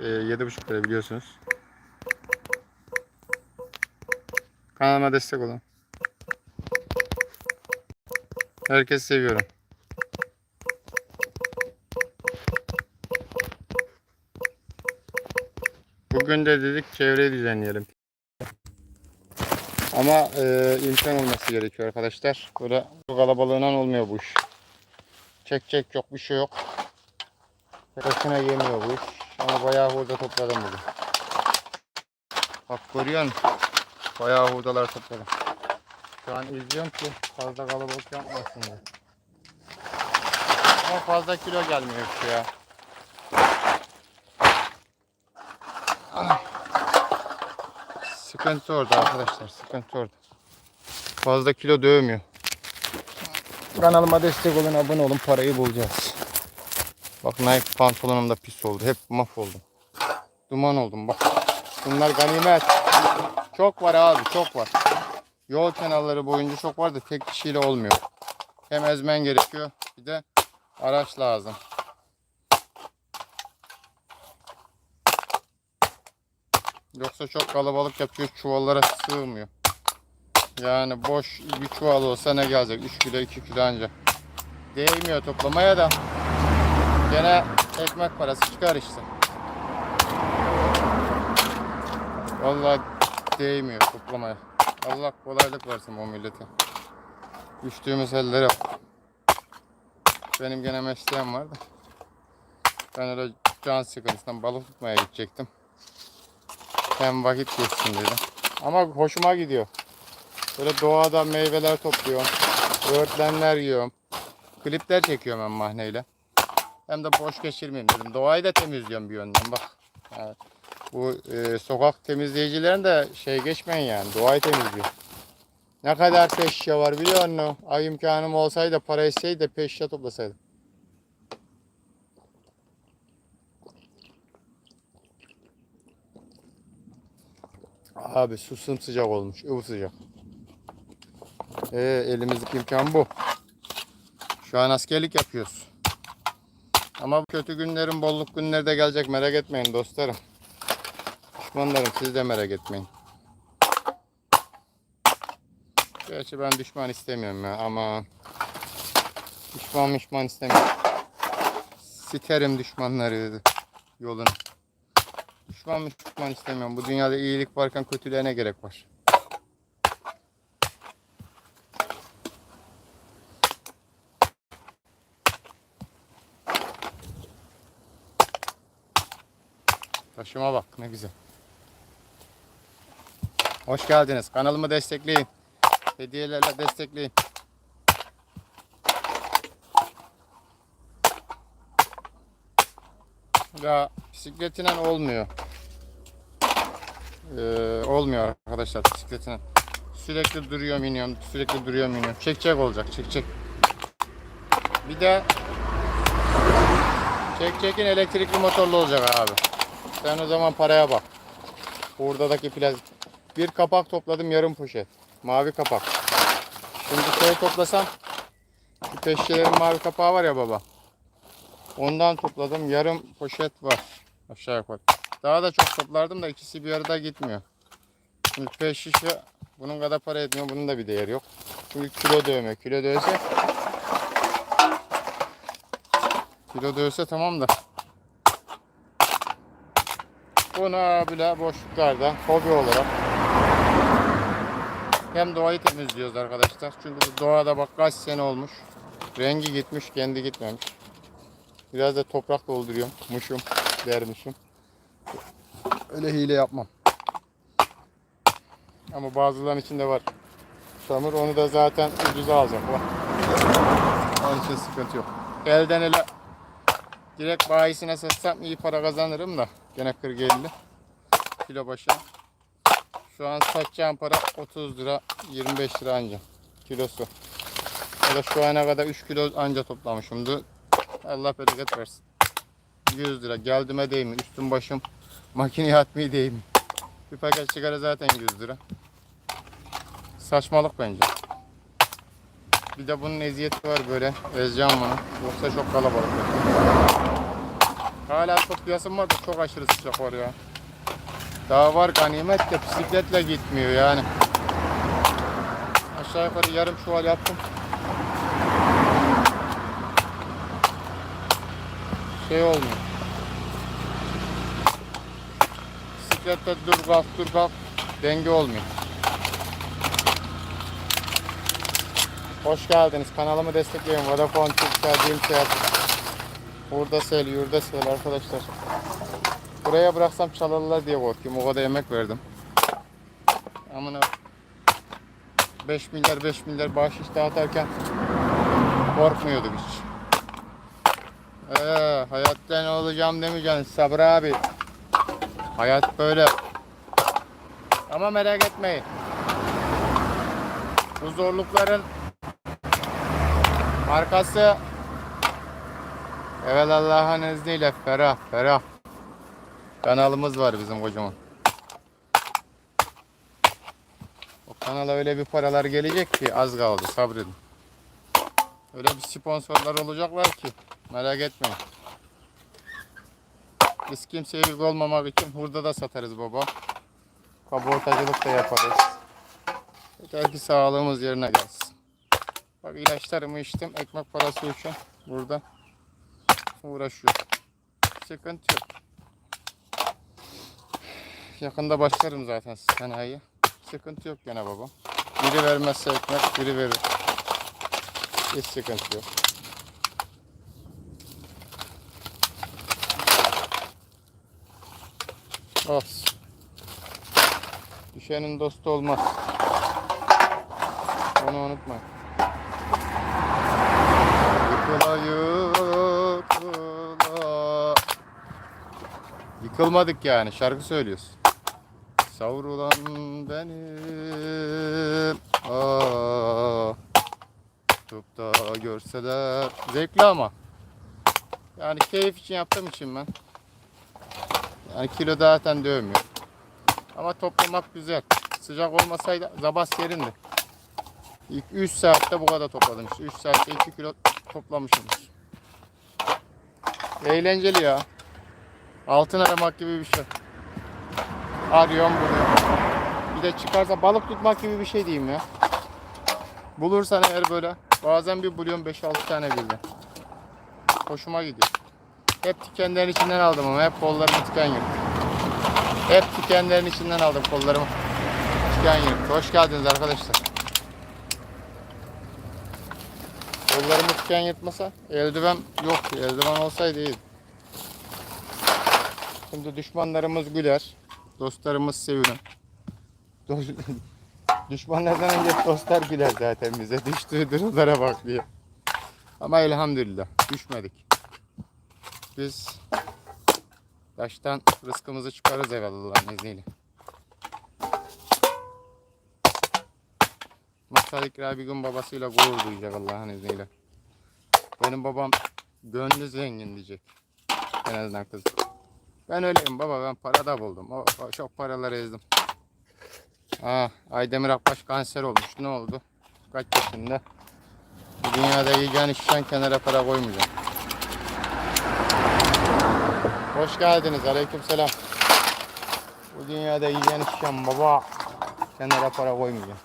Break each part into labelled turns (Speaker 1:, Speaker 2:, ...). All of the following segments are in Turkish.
Speaker 1: e, 7,5 lira biliyorsunuz. Kanalıma destek olun. Herkesi seviyorum. Bugün de dedik çevreyi düzenleyelim. Ama e, imkan olması gerekiyor arkadaşlar. Böyle kalabalığından olmuyor bu iş. Çek çek yok bir şey yok. Başına yemiyor bu iş. Ama bayağı hurda topladım bugün. Bak görüyor musun? Bayağı hurdalar topladım. Şu an izliyorum ki fazla kalabalık yapmasın diye. Ama fazla kilo gelmiyor şu ya. Sıkıntı orada arkadaşlar. Sıkıntı orada. Fazla kilo dövmüyor. Kanalıma destek olun, abone olun. Parayı bulacağız. Bak Nike pantolonum da pis oldu. Hep mahvoldum. Duman oldum bak. Bunlar ganimet. Çok var abi çok var. Yol kenarları boyunca çok var da tek kişiyle olmuyor. Hem ezmen gerekiyor bir de araç lazım. Yoksa çok kalabalık yapıyor çuvallara sığmıyor. Yani boş bir çuval olsa ne gelecek? 3 kilo 2 kilo ancak. Değmiyor toplamaya da. Gene ekmek parası çıkar işte. Vallahi değmiyor toplamaya. Allah kolaylık versin bu millete. Düştüğümüz ellere. Benim gene mesleğim vardı. Ben öyle can sıkıntısından balık tutmaya gidecektim. Hem vakit geçsin dedim. Ama hoşuma gidiyor. Böyle doğada meyveler topluyorum. Öğretmenler yiyorum. Klipler çekiyorum ben mahneyle. Hem de boş geçirmeyeyim dedim. Doğayı da temizliyorum bir yönden bak. Yani bu e, sokak temizleyicilerin de şey geçmeyin yani. Doğayı temizliyor. Ne kadar peşya var biliyor musun? Ay imkanım olsaydı para isteydi de peşya toplasaydım. Abi su sımsıcak olmuş. ıvı sıcak. Ee, elimizdeki imkan bu. Şu an askerlik yapıyoruz. Ama kötü günlerin bolluk günleri de gelecek merak etmeyin dostlarım. Düşmanlarım siz de merak etmeyin. Gerçi ben düşman istemiyorum ya ama düşman düşman istemiyorum. Siterim düşmanları yolunu. Düşman düşman istemiyorum. Bu dünyada iyilik varken kötülüğe ne gerek var? Taşıma bak ne güzel. Hoş geldiniz. Kanalımı destekleyin. Hediyelerle destekleyin. Ya bisikletinen olmuyor. Ee, olmuyor arkadaşlar bisikletine. Sürekli duruyorum iniyorum, sürekli duruyorum iniyorum. Çekecek olacak, çekecek. Bir de çekecekin elektrikli motorlu olacak abi. Sen o zaman paraya bak. Buradaki plastik. Bir kapak topladım yarım poşet. Mavi kapak. Şimdi şey toplasam şu peşçelerin mavi kapağı var ya baba. Ondan topladım. Yarım poşet var. Aşağı yukarı. Daha da çok toplardım da ikisi bir arada gitmiyor. Şimdi peş şişe bunun kadar para etmiyor. Bunun da bir değeri yok. Çünkü kilo dövme. Kilo dövse kilo dövse tamam da Buna bile boşluklarda hobi olarak hem doğayı temizliyoruz arkadaşlar. Çünkü bu doğada bak kaç sene olmuş. Rengi gitmiş, kendi gitmemiş. Biraz da toprak dolduruyorum. Muşum, dermişim. Öyle hile yapmam. Ama bazılarının içinde var. Çamur onu da zaten ucuza alacak. Bak. Onun için sıkıntı yok. Elden ele direkt bayisine satsam iyi para kazanırım da. Gene 40-50 kilo başı. Şu an satacağım para 30 lira 25 lira anca kilosu. Ya da şu ana kadar 3 kilo anca toplamışımdı. Allah bereket versin. 100 lira geldiğime değil mi? Üstüm başım makineye atmayı değil mi? Bir paket sigara zaten 100 lira. Saçmalık bence. Bir de bunun eziyeti var böyle. Ezeceğim bunu. Yoksa çok kalabalık. Hala toplayasım var çok aşırı sıcak var ya. Daha var ganimet de bisikletle gitmiyor yani. Aşağı yukarı yarım çuval yaptım. Şey olmuyor. Bisiklette dur kalk dur kalk denge olmuyor. Hoş geldiniz. Kanalımı destekleyin. Vodafone Türkcell, Dimsel. Burada sel, yurda sel arkadaşlar. Buraya bıraksam çalarlar diye korkuyorum. O kadar emek verdim. Amına 5 milyar 5 milyar bahşiş dağıtarken korkmuyorduk hiç. Ee, hayatta ne olacağım demeyeceksin Sabır abi. Hayat böyle. Ama merak etmeyin. Bu zorlukların arkası Evet Allah'ın izniyle ferah ferah. Kanalımız var bizim kocaman. O kanala öyle bir paralar gelecek ki az kaldı sabredin. Öyle bir sponsorlar olacaklar ki merak etmeyin. Biz kimseye yük olmamak için hurda da satarız baba. Kabortacılık da yaparız. Yeter ki sağlığımız yerine gelsin. Bak ilaçlarımı içtim. Ekmek parası için burada uğraşıyor. Sıkıntı yok. Yakında başlarım zaten sanayiye. Sıkıntı yok gene baba. Biri vermezse ekmek, biri verir. Hiç sıkıntı yok. Olsun. Düşenin dostu olmaz. Onu unutma. Yıkılmadık yani şarkı söylüyoruz. Savrulan benim ah. Tutup da görseler. Zevkli ama. Yani keyif için yaptığım için ben. Yani kilo zaten dövmüyor. Ama toplamak güzel. Sıcak olmasaydı zabas serindi İlk 3 saatte bu kadar topladım işte. 3 saatte 2 kilo toplamışımdır Eğlenceli ya Altın aramak gibi bir şey Arıyorum buluyorum. Bir de çıkarsa balık tutmak gibi bir şey diyeyim ya. Bulursan eğer böyle bazen bir buluyorum 5-6 tane birden. Hoşuma gidiyor. Hep tikenlerin içinden aldım ama hep kollarımı tiken yırttı. Hep tikenlerin içinden aldım kollarımı. Tiken yırttı. Hoş geldiniz arkadaşlar. Kollarımı tiken yırtmasa eldiven yok. Eldiven olsaydı iyiydi. Şimdi düşmanlarımız güler. Dostlarımız sevinir. Düşmanlardan önce dostlar güler zaten bize. Düştüğü durumlara bak diye. Ama elhamdülillah düşmedik. Biz taştan rızkımızı çıkarız evvel Allah'ın izniyle. Masal İkra bir gün babasıyla gurur duyacak Allah'ın izniyle. Benim babam gönlü zengin diyecek. En azından kız. Ben öyleyim baba ben para da buldum. O, o çok paralar ezdim. Aa, Aydemir Akbaş kanser olmuş. Ne oldu? Kaç yaşında? Bu dünyada yiyeceğin içeceğin kenara para koymayacağım. Hoş geldiniz. Aleyküm selam. Bu dünyada yiyeceğin içeceğin baba. Kenara para koymayacağım.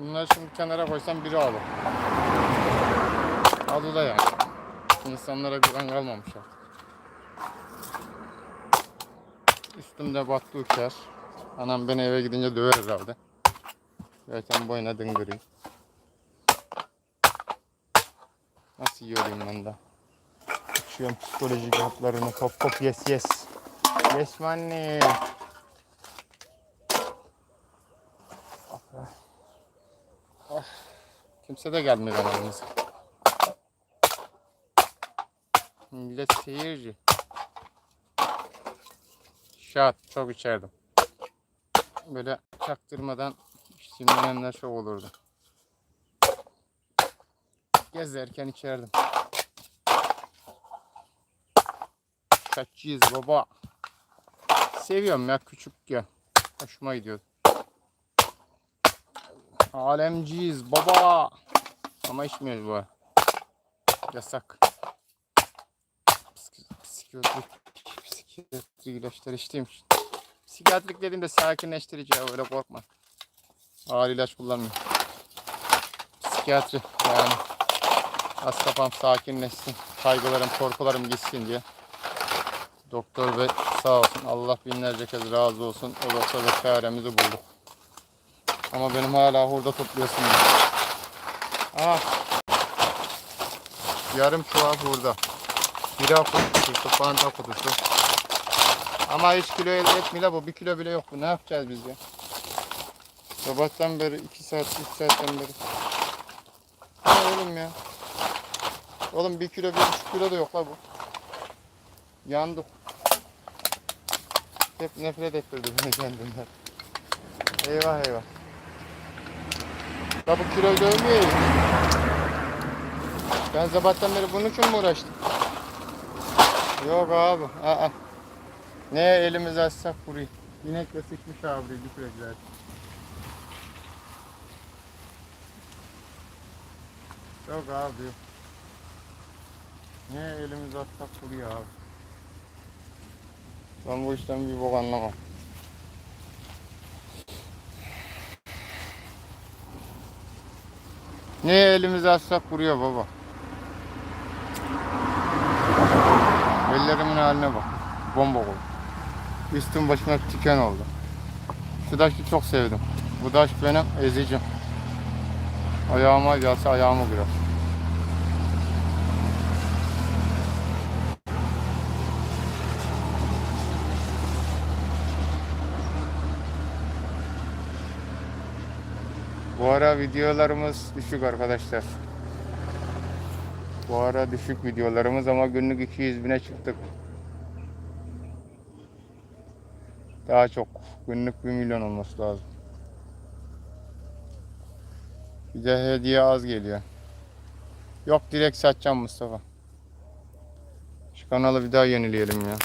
Speaker 1: Bunları şimdi kenara koysam biri alır. Aldı da yani. İnsanlara güven kalmamış artık. Üstümde battı uçar. Anam beni eve gidince döver herhalde. Zaten boyuna dıngırayım. Nasıl yiyorum ben de? Uçuyorum psikolojik haplarını. Hop hop yes yes. Yes money. Kimse de gelmiyor kanalımıza. Millet seyirci. Şat çok içerdim. Böyle çaktırmadan içtiğimdenler çok olurdu. Gezerken içerdim. Kaççıyız baba. Seviyorum ya küçük ya. Hoşuma gidiyor. Alemciyiz baba. Ama içmiyoruz bu. Yasak. Psik- Psikiyatrik, psikiyatrik ilaçlar içtiğim için. Psikiyatrik dediğimde sakinleştirici ya öyle korkma. Ağır ilaç kullanmıyor. Psikiyatri yani. Az kafam sakinleşsin. Kaygılarım, korkularım gitsin diye. Doktor bey sağ olsun. Allah binlerce kez razı olsun. O doktorla çaremizi bulduk. Ama benim hala hurda topluyorsun. Ah. Yarım çuval hurda. Bira kutusu, fanta kutusu. Ama hiç kilo elde etmiyor bu. Bir kilo bile yok bu. Ne yapacağız biz ya? Sabahtan beri, iki saat, üç saatten beri. Ne oğlum ya? Oğlum bir kilo, bir buçuk kilo da yok la bu. Yandık. Hep nefret ettirdi beni kendimden. Eyvah eyvah. La bu kiloyu dövmüyor ya. Ben sabahtan beri bunun için mi uğraştım? Yok abi. Aa. Ne elimiz açsak kuruyor. Yinekle sıkmış abi güprekler. Yok abi. Ne elimiz atsak kuruyor abi. Ben bu işten bir bok anlamam. Ne elimizi atsak kuruyor baba. Ellerimin haline bak. Bomba oldu. Üstüm başıma tiken oldu. Şu daşı çok sevdim. Bu daş benim ezicim. Ayağıma gelse ayağımı kırar. Bu ara videolarımız düşük arkadaşlar. Bu ara düşük videolarımız ama günlük 200 bine çıktık. Daha çok. Günlük 1 milyon olması lazım. Bir de hediye az geliyor. Yok direkt satacağım Mustafa. Şu kanalı bir daha yenileyelim ya.